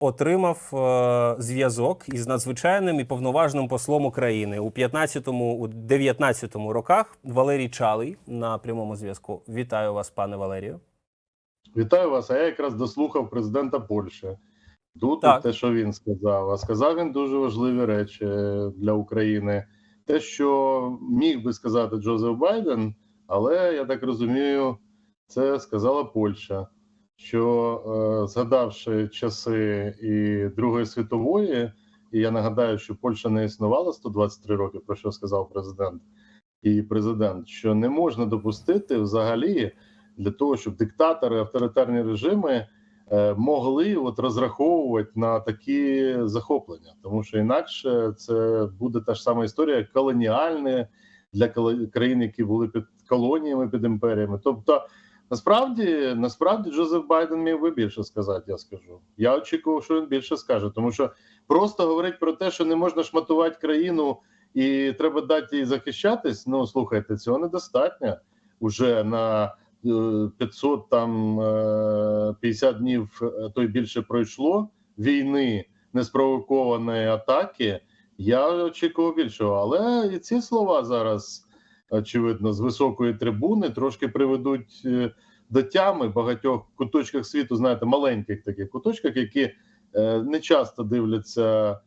отримав е, зв'язок із надзвичайним і повноважним послом України у 15-му, у 19-му роках. Валерій Чалий на прямому зв'язку. Вітаю вас, пане Валерію. Вітаю вас. А я якраз дослухав президента Польщі. Тут Так. те, що він сказав. А сказав він дуже важливі речі для України. Те, що міг би сказати Джозеф Байден, але я так розумію, це сказала Польща. Що е, згадавши часи і Другої світової, і я нагадаю, що Польща не існувала 123 роки, про що сказав президент і президент, що не можна допустити взагалі для того, щоб диктатори, авторитарні режими е, могли от розраховувати на такі захоплення, тому що інакше це буде та ж сама історія, як колоніальне для країн, які були під колоніями, під імперіями. Тобто, насправді, насправді, Джозеф Байден міг би більше сказати. Я скажу. Я очікував, що він більше скаже, тому що просто говорить про те, що не можна шматувати країну і треба дати їй захищатись. Ну слухайте, цього недостатньо уже на е, 500 там е, 50 днів, е, то й більше пройшло війни неспровокованої атаки. Я очікував більшого, але і ці слова зараз очевидно з високої трибуни трошки приведуть е, до тями в багатьох куточках світу. Знаєте, маленьких таких куточках, які е, не часто дивляться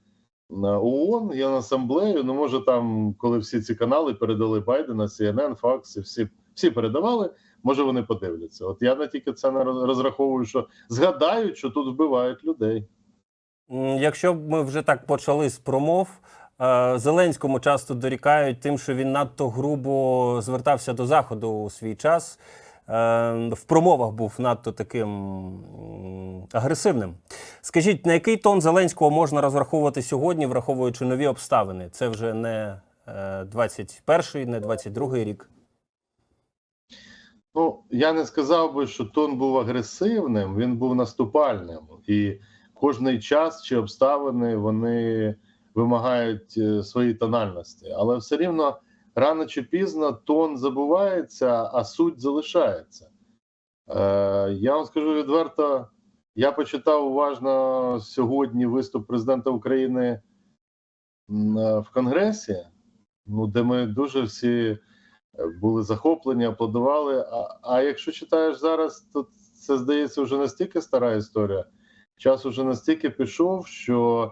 на ООН, я на асамблею. Ну може там, коли всі ці канали передали Байдена, CNN, Fox, і всі, всі передавали. Може вони подивляться. От я не тільки це не розраховую, що згадають, що тут вбивають людей. Якщо б ми вже так почали з промов, е, Зеленському часто дорікають тим, що він надто грубо звертався до заходу у свій час. Е, В промовах був надто таким агресивним. Скажіть, на який тон Зеленського можна розраховувати сьогодні, враховуючи нові обставини? Це вже не е, 21-й, не 22-й рік. Ну я не сказав би, що тон був агресивним, він був наступальним, і кожний час чи обставини вони вимагають е, своєї тональності, але все рівно рано чи пізно тон забувається, а суть залишається. Е, я вам скажу відверто, я почитав уважно сьогодні виступ президента України е, в Конгресі, ну де ми дуже всі були захоплені, аплодували. А, а якщо читаєш зараз, то це здається вже настільки стара історія. Час уже настільки пішов, що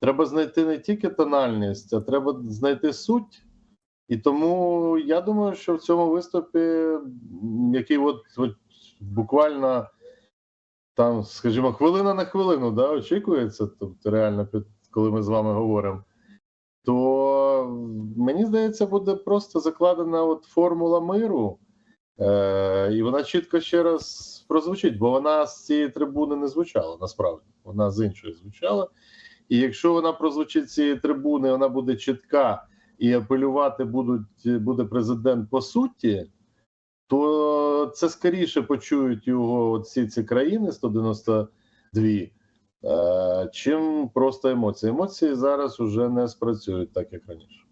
треба знайти не тільки тональність, а треба знайти суть. І тому я думаю, що в цьому виступі, який от, от буквально там, скажімо, хвилина на хвилину, да, очікується, тобто реально, коли ми з вами говоримо, то мені здається, буде просто закладена от формула миру, е, і вона чітко ще раз прозвучить, бо вона з цієї трибуни не звучала насправді. Вона з іншої звучала. І якщо вона прозвучить з цієї трибуни, вона буде чітка і апелювати будуть, буде президент по суті, то це скоріше почують його всі ці країни 192, е, чим просто емоції. Емоції зараз уже не спрацюють так, як раніше.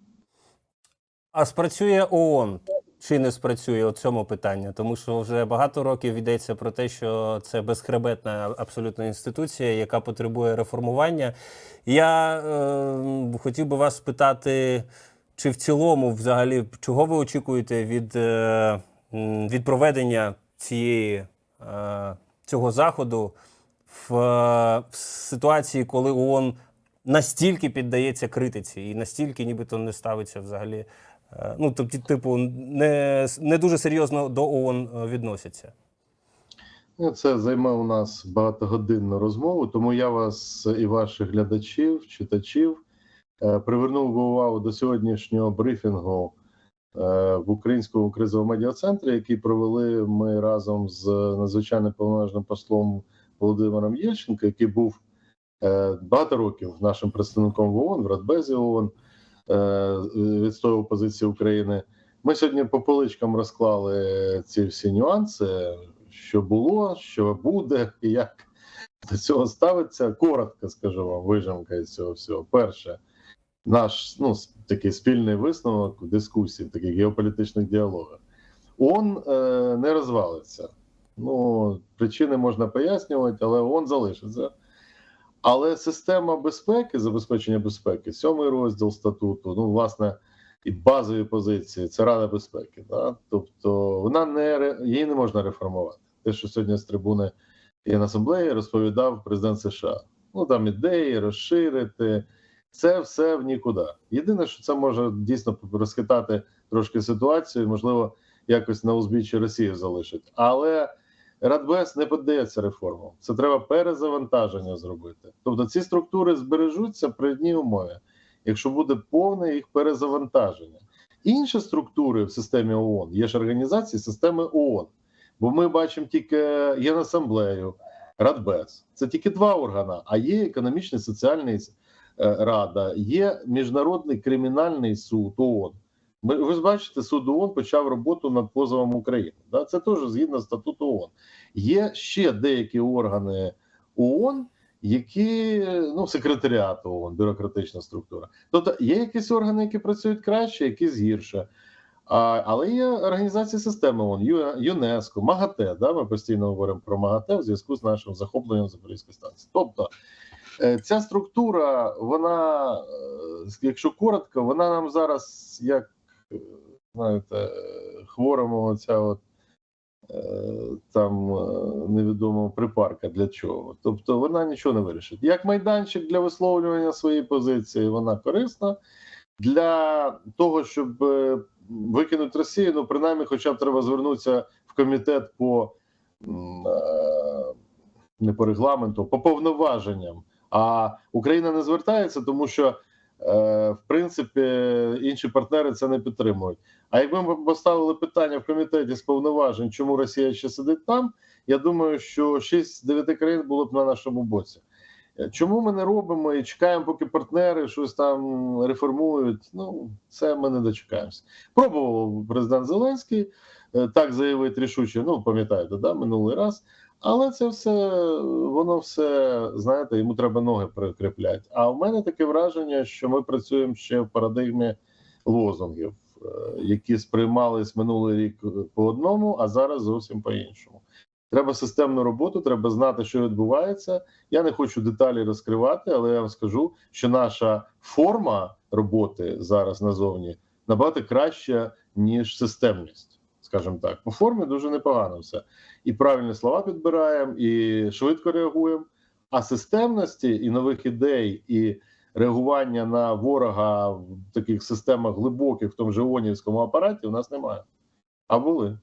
А спрацює ООН чи не спрацює у цьому питанні? Тому що вже багато років йдеться про те, що це безхребетна абсолютно інституція, яка потребує реформування. Я е, хотів би вас спитати, чи в цілому, взагалі, чого ви очікуєте від, е, від проведення цієї, е, цього заходу в, е, в ситуації, коли ООН настільки піддається критиці і настільки нібито не ставиться взагалі. Е, Ну, тобто, типу, не, не дуже серйозно до ООН е, відносяться. Ну, Це займе у нас багатогодинну розмову, тому я вас і ваших глядачів, читачів е, привернув увагу до сьогоднішнього брифінгу в українському кризовому медіа-центрі, який провели ми разом з надзвичайним повноважним послом Володимиром Єльченко, який був багато років нашим представником в ООН, в Радбезі ООН, відстоював позиції України. Ми сьогодні по поличкам розклали ці всі нюанси, що було, що буде, і як до цього ставиться. Коротко скажу вам, вижимка із цього всього. Перше, наш ну, такий спільний висновок в дискусії, таких геополітичних діалогах. ООН е, не розвалиться. Ну, причини можна пояснювати, але ООН залишиться. Але система безпеки, забезпечення безпеки, сьомий розділ статуту, ну, власне, і базові позиції це Рада безпеки. Да? Тобто вона не її не можна реформувати. Те, що сьогодні з трибуни Генасамблеї розповідав президент США. Ну там ідеї розширити. Це все в нікуди. Єдине, що це може дійсно розхитати трошки ситуацію, можливо, якось на узбіччі Росії залишить. Але Радбез не піддається реформам. Це треба перезавантаження зробити. Тобто ці структури збережуться при одній умові, якщо буде повне їх перезавантаження. Інші структури в системі ООН є ж організації системи ООН. Бо ми бачимо тільки Генасамблею, Радбез. Це тільки два органи, а є економічний соціальний е, рада, є міжнародний кримінальний суд ООН. Ми ви ж бачите, суд ООН почав роботу над позовом України. Да? Це теж згідно статуту ООН. Є ще деякі органи ООН, які ну секретаріат ООН, бюрократична структура. Тобто є якісь органи, які працюють краще, якісь гірше. А, але є організації системи ООН, ЮНЕСКО, МАГАТЕ. Да? Ми постійно говоримо про МАГАТЕ в зв'язку з нашим захопленням Запорізької станції. Тобто е, ця структура, вона, е, якщо коротко, вона нам зараз як знаєте, хворому оця от е, там е, невідомо припарка для чого. Тобто вона нічого не вирішить. Як майданчик для висловлювання своєї позиції, вона корисна. Для того, щоб е, викинути Росію, ну принаймні, хоча б треба звернутися в комітет по не по регламенту, по повноваженням. А Україна не звертається, тому що в принципі інші партнери це не підтримують. А якби ми поставили питання в комітеті з повноважень, чому Росія ще сидить там, я думаю, що 6 з 9 країн було б на нашому боці. Е, Чому ми не робимо і чекаємо, поки партнери щось там реформують? Ну це ми не дочекаємося. Пробував президент Зеленський е, так заявити рішуче. Ну пам'ятаєте, да, минулий раз. Але це все воно все знаєте, йому треба ноги прикріпляти. А в мене таке враження, що ми працюємо ще в парадигмі лозунгів, е, які сприймались минулий рік по одному, а зараз зовсім по іншому. Треба системну роботу, треба знати, що відбувається. Я не хочу деталі розкривати, але я вам скажу, що наша форма роботи зараз назовні набагато краща, ніж системність. Скажімо так, по формі дуже непогано все. І правильні слова підбираємо, і швидко реагуємо. А системності і нових ідей, і реагування на ворога в таких системах глибоких, в тому же ООНівському апараті, у нас немає. А були.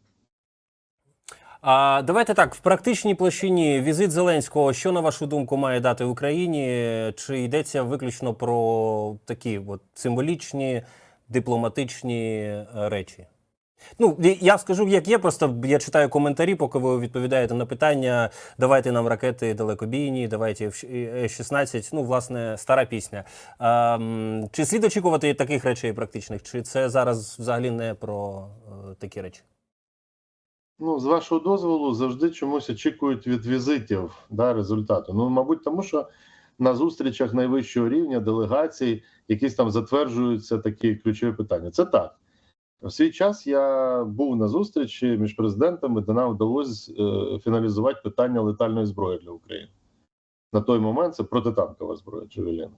А давайте так, в практичній площині візит Зеленського, що на вашу думку має дати Україні? Чи йдеться виключно про такі от символічні дипломатичні е, речі? Ну, я скажу, як є, просто я читаю коментарі, поки ви відповідаєте на питання. Давайте нам ракети далекобійні, давайте F-16. Ну, власне, стара пісня. А, чи слід очікувати таких речей практичних? Чи це зараз взагалі не про е, такі речі? Ну, з вашого дозволу, завжди чомусь очікують від візитів да, результату. Ну, мабуть, тому що на зустрічах найвищого рівня делегацій якісь там затверджуються такі ключові питання. Це так. В свій час я був на зустрічі між президентами, де нам вдалося е, фіналізувати питання летальної зброї для України. На той момент це протитанкова зброя Джевеліна.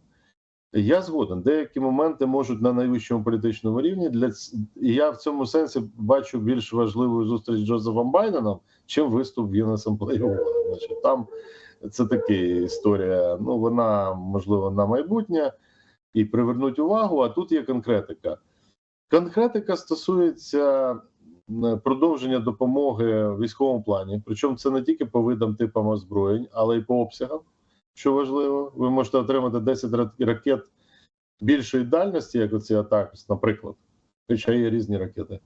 Я згоден. Деякі моменти можуть на найвищому політичному рівні для я в цьому сенсі бачу більш важливу зустріч з Джозефом Байденом, чим виступ в Генасамблеї Значить, там це така історія. Ну вона можливо на майбутнє і привернуть увагу. А тут є конкретика. Конкретика стосується продовження допомоги в військовому плані. Причому це не тільки по видам типам озброєнь, але й по обсягам. Що важливо, ви можете отримати 10 ра- ракет більшої дальності, як оці атаки, наприклад, хоча є різні ракети.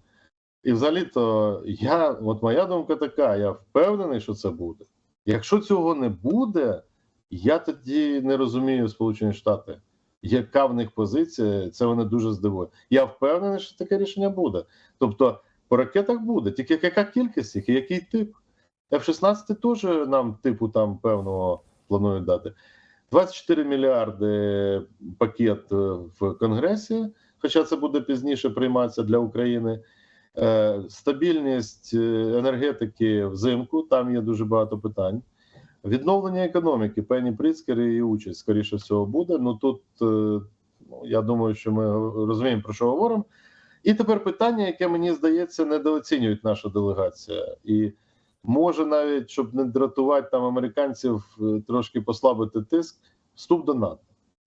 І взагалі-то я, от моя думка така: я впевнений, що це буде. Якщо цього не буде, я тоді не розумію Сполучені Штати, яка в них позиція, це мене дуже здивує. Я впевнений, що таке рішення буде. Тобто, по ракетах буде, тільки яка кількість їх і який тип. F-16 теж нам типу там певного планують дати. 24 мільярди пакет е, в Конгресі, хоча це буде пізніше прийматися для України. Е, Стабільність е, енергетики взимку, там є дуже багато питань. Відновлення економіки, певні Прицкери і участь, скоріше всього, буде. Ну тут е, ну, я думаю, що ми розуміємо, про що говоримо. І тепер питання, яке мені здається, недооцінюють наша делегація. І може навіть, щоб не дратувати там американців, е, трошки послабити тиск, вступ до НАТО.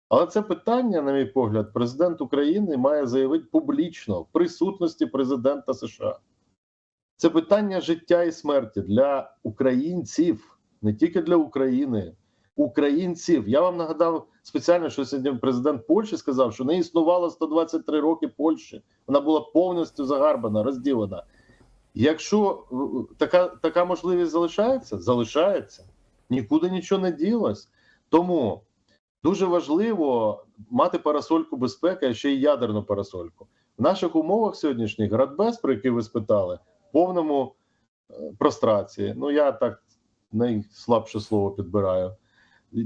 Але це питання, на мій погляд, президент України має заявити публічно в присутності президента США. Це питання життя і смерті для українців, не тільки для України, українців. Я вам нагадав спеціально, що сьогодні президент Польщі сказав, що не існувало 123 роки Польщі. Вона була повністю загарбана, розділена. Якщо е, така, така можливість залишається, залишається. Нікуди нічого не ділось. Тому дуже важливо мати парасольку безпеки, а ще й ядерну парасольку. В наших умовах сьогоднішніх Радбез, про який ви спитали, в повному е, прострації. Ну я так найслабше слово підбираю.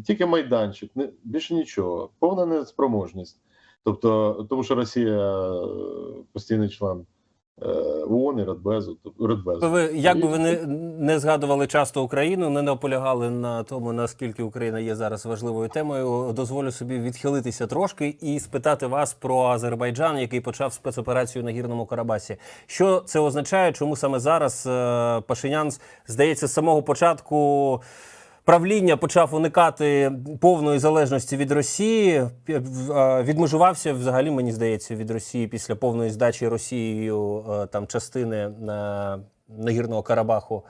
Тільки майданчик, не більше нічого, повна неспроможність. Тобто, тому що Росія е, постійний член ООН і Радбезу. тобто Радбезу. Ви як би ви не, не згадували часто Україну, не наполягали на тому, наскільки Україна є зараз важливою темою. Дозволю собі відхилитися трошки і спитати вас про Азербайджан, який почав спецоперацію на гірному Карабасі. Що це означає? Чому саме зараз е, Пашинян, здається, з самого початку. Правління почав уникати повної залежності від Росії, в- е, відмежувався взагалі, мені здається, від Росії після повної здачі Росією е, там частини на нагірного Карабаху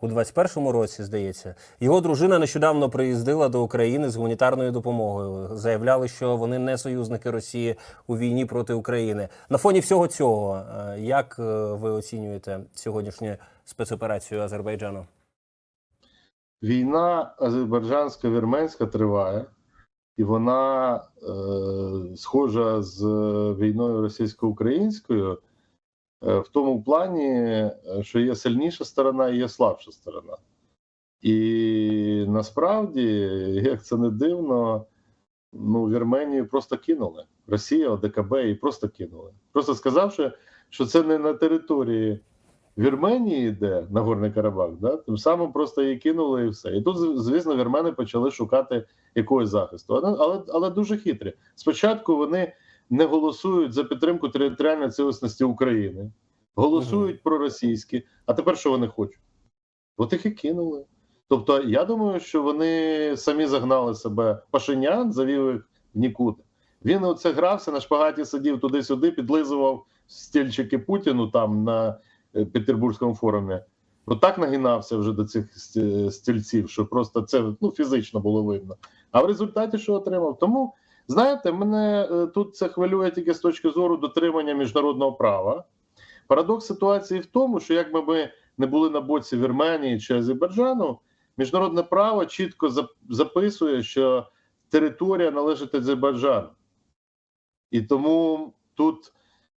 у 21-му році, здається. Його дружина нещодавно приїздила до України з гуманітарною допомогою. Заявляли, що вони не союзники Росії у війні проти України. На фоні всього цього, е, як е, ви оцінюєте сьогоднішню спецоперацію Азербайджану? Війна азербайджансько-вірменська триває, і вона е, схожа з війною російсько-українською е, в тому плані, що є сильніша сторона і є слабша сторона. І насправді, як це не дивно, ну, Вірменію просто кинули. Росія, ОДКБ і просто кинули. Просто сказавши, що це не на території Вірменії йде Нагорний Карабах, да? тим самим просто її кинули і все. І тут, звісно, вірмени почали шукати якогось захисту. Але, але, але дуже хитрі. Спочатку вони не голосують за підтримку територіальної цілісності України, голосують проросійські, а тепер що вони хочуть? От їх і кинули. Тобто, я думаю, що вони самі загнали себе. Пашинян завів їх в нікуди. Він оце грався на шпагаті, сидів туди-сюди, підлизував стільчики Путіну там на Петербурзькому форумі. От так нагинався вже до цих стільців, що просто це ну, фізично було видно. А в результаті що отримав? Тому, знаєте, мене е, тут це хвилює тільки з точки зору дотримання міжнародного права. Парадокс ситуації в тому, що якби ми не були на боці Вірменії чи Азербайджану, міжнародне право чітко записує, що територія належить Азербайджану. І тому тут е,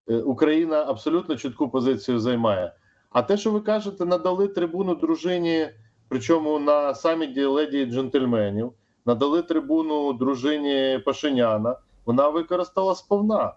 Україна абсолютно чітку позицію займає. А те, що ви кажете, надали трибуну дружині, причому на саміті леді джентльменів, надали трибуну дружині Пашиняна, вона використала сповна.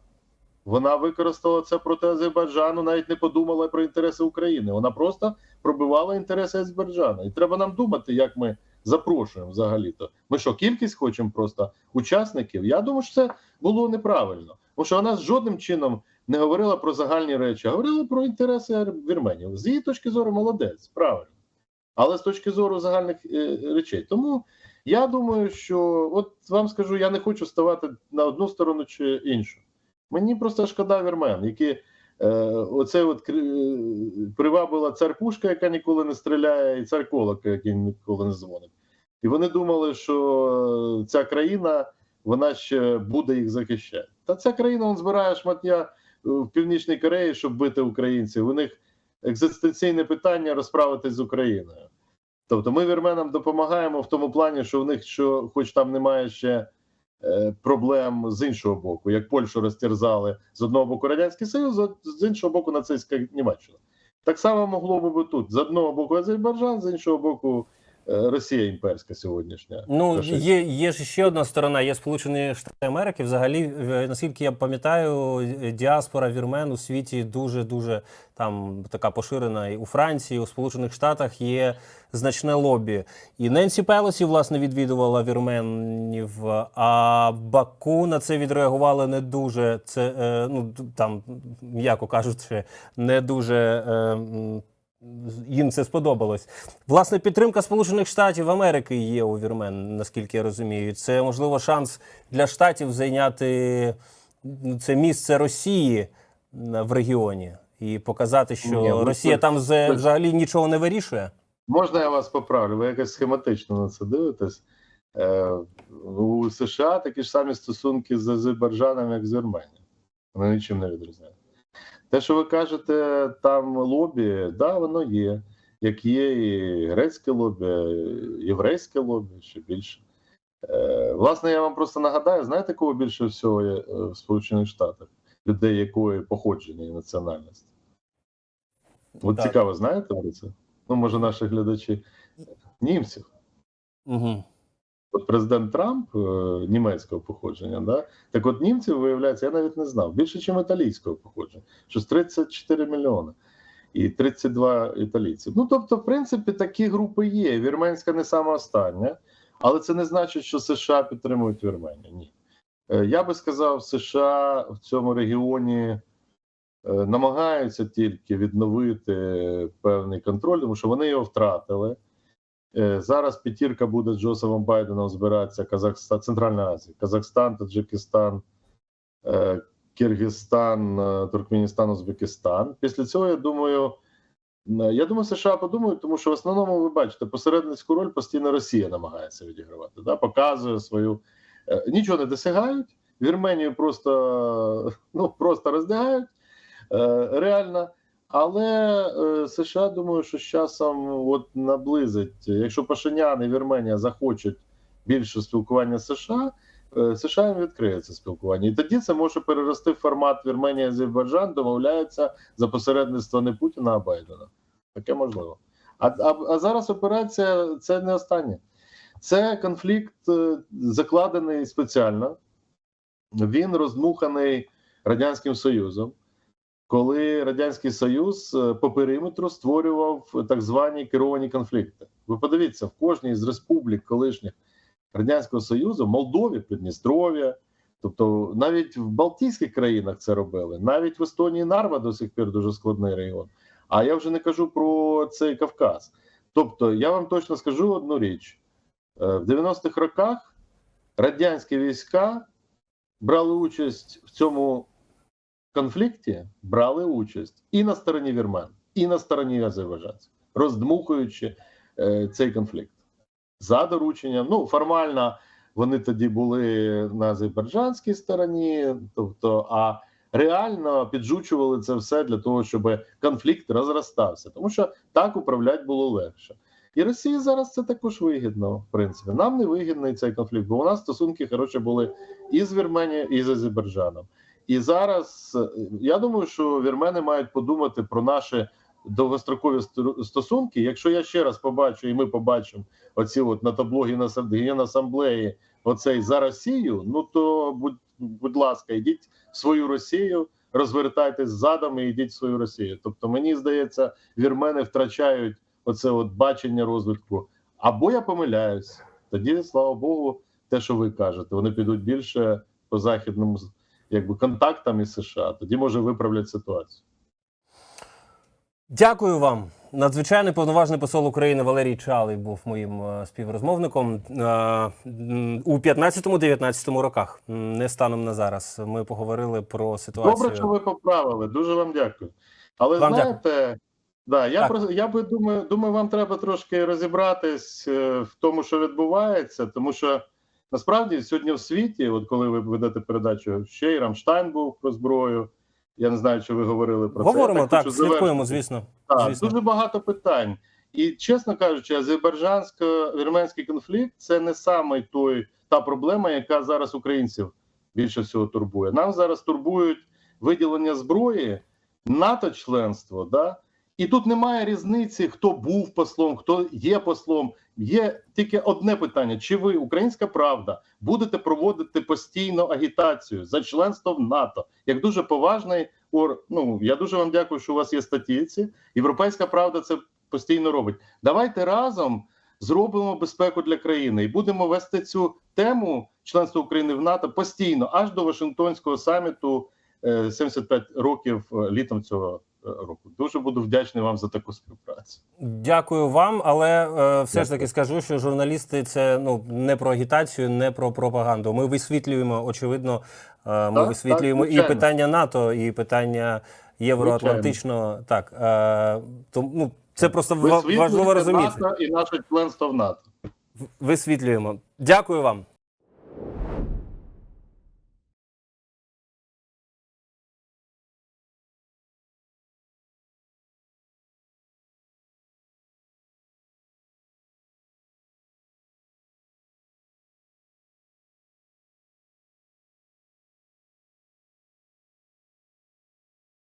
Вона використала це проти Азербайджану, навіть не подумала про інтереси України. Вона просто пробивала інтереси Азербайджану. І треба нам думати, як ми запрошуємо взагалі-то. Ми що, кількість хочемо просто учасників? Я думаю, що це було неправильно. Тому що вона жодним чином не говорила про загальні речі, а говорила про інтереси вірменів. З її точки зору, молодець, правильно. Але з точки зору загальних е, речей. Тому я думаю, що от вам скажу, я не хочу ставати на одну сторону чи іншу. Мені просто шкода вірмен, які е, оце от кри- привабила цар Пушка, яка ніколи не стріляє, і цар Колок, який ніколи не дзвонить. І вони думали, що ця країна вона ще буде їх захищати. Та ця країна он збирає шматня е, в Північній Кореї, щоб бити українців. У них екзистенційне питання розправитись з Україною. Тобто ми вірменам допомагаємо в тому плані, що в них, що, хоч там немає ще е, проблем з іншого боку, як Польщу розтерзали з одного боку Радянський Союз, з- іншого боку нацистська Німеччина. Так само могло би тут: з одного боку Азербайджан, з іншого боку Росія імперська сьогоднішня. Ну, є, є ж ще одна сторона, є Сполучені Штати Америки. Взагалі, е, наскільки я пам'ятаю, е, діаспора вірмен у світі дуже дуже там така поширена. І у Франції, у Сполучених Штатах є значне лобі. І Ненсі Пелосі, власне, відвідувала вірменів, а Баку на це відреагували не дуже. Це е, ну там, м'яко кажучи, не дуже. Їм це сподобалось. Власне, підтримка Сполучених Штатів Америки є у вірмен, наскільки я розумію. Це можливо шанс для штатів зайняти ну, це місце Росії в регіоні і показати, що Ні, ну, Росія це- там взагалі нічого не вирішує. Можна я вас поправлю? Ви якось схематично на це дивитесь. Е, у США такі ж самі стосунки з Азербайджаном, як з Вірменією. Вони нічим не відрізняють. Те, що ви кажете, там лобі, да, воно є. Як є і грецьке лобі, і єврейське лобі, ще більше. Е, власне, я вам просто нагадаю, знаєте, кого більше всього є е, в Сполучених Штатах? Людей якої походження і національності? От Так. цікаво, знаєте про це? Ну, може, наші глядачі німців. Угу. От президент Трамп е, німецького походження, да? так от німців, виявляється, я навіть не знав. Більше, ніж італійського походження. Щось 34 мільйони і 32 італійців. Ну, тобто, в принципі, такі групи є. Вірменська не сама остання, але це не значить, що США підтримують Вірменію. Ні. Е, Я би сказав, США в цьому регіоні е, намагаються тільки відновити певний контроль, тому що вони його втратили. Е, Зараз п'ятірка буде з Джозефом Байденом збиратися Казахстан, Центральна Азія, Казахстан, Таджикистан, е, Киргизстан, е, Туркменістан, Узбекистан. Після цього я думаю, я думаю, США подумають, тому що в основному ви бачите, посередницьку роль постійно Росія намагається відігравати, да? показує свою нічого не досягають. Вірменію просто ну просто роздягають реально. Але е, США думаю, що з часом от наблизить. Якщо Пашинян і Вірменія захочуть більше спілкування з США, е, США їм відкриє спілкування. І тоді це може перерости в формат Вірменія Азербайджан, домовляються за посередництво не Путіна, а Байдена. Таке можливо. А, а, а зараз операція це не останнє. Це конфлікт е, закладений спеціально. Він роздмуханий Радянським Союзом коли радянський союз е, по периметру створював так звані керовані конфлікти. Ви подивіться, в кожній з республік колишніх радянського союзу, Молдові, Придністров'я, тобто навіть в Балтійських країнах це робили, навіть в Естонії Нарва до сих пір дуже складний регіон. А я вже не кажу про цей Кавказ. Тобто, я вам точно скажу одну річ: Е, в 90-х роках радянські війська брали участь в цьому конфлікті брали участь і на стороні вірмен, і на стороні азербайджанців, роздмухуючи е, цей конфлікт за дорученням. Ну формально вони тоді були на азербайджанській стороні, тобто, а реально піджучували це все для того, щоб конфлікт розростався, тому що так управляти було легше. І Росії зараз це також вигідно, в принципі. Нам не вигідний цей конфлікт, бо у нас стосунки хороші були і з Вірменією, і з Азербайджаном. І зараз е, я думаю, що вірмени мають подумати про наші довгострокові сто- стосунки. Якщо я ще раз побачу, і ми побачимо оці от на табло Генасам- Генасамблеї, оцей за Росію. Ну то будь, будь ласка, йдіть в свою Росію, розвертайтесь задом і йдіть в свою Росію. Тобто, мені здається, вірмени втрачають оце от бачення розвитку. Або я помиляюсь. Тоді, слава Богу, те, що ви кажете, вони підуть більше по західному якби контактам із США, тоді може виправлять ситуацію. Дякую вам. Надзвичайний повноважний посол України Валерій Чалий був моїм е, співрозмовником е, у 15-19 роках, не станом на зараз. Ми поговорили про ситуацію. Добре, що ви поправили. Дуже вам дякую. Але Вам знаєте, да, я про я би думаю, думаю, вам треба трошки розібратись е, в тому, що відбувається, тому що насправді сьогодні в світі, от коли ви ведете передачу, ще й Рамштайн був про зброю. Я не знаю, чи ви говорили про це. Говоримо Я так, слідкуємо, звісно. Так, звісно. дуже багато питань. І чесно кажучи, азербайджансько-вірменський конфлікт це не саме той та проблема, яка зараз українців більше всього турбує. Нам зараз турбують виділення зброї, НАТО-членство, да І тут немає різниці, хто був послом, хто є послом. Є тільки одне питання: чи ви, Українська Правда, будете проводити постійно агітацію за членство в НАТО як дуже поважний ор... Ну я дуже вам дякую, що у вас є статті. Європейська правда це постійно робить. Давайте разом зробимо безпеку для країни і будемо вести цю тему членства України в НАТО постійно, аж до Вашингтонського саміту е, 75 років е, літом цього е, року. Дуже буду вдячний вам за таку співпрацю. Дякую вам, але е, все ж таки скажу, що журналісти це ну не про агітацію, не про пропаганду. Ми висвітлюємо, очевидно, е, ми Так, висвітлюємо так, і питання НАТО, і питання євроатлантичного. Так е, то, ну, це просто важливо розуміти. НАТО і наше членство в НАТО. Висвітлюємо. Дякую вам.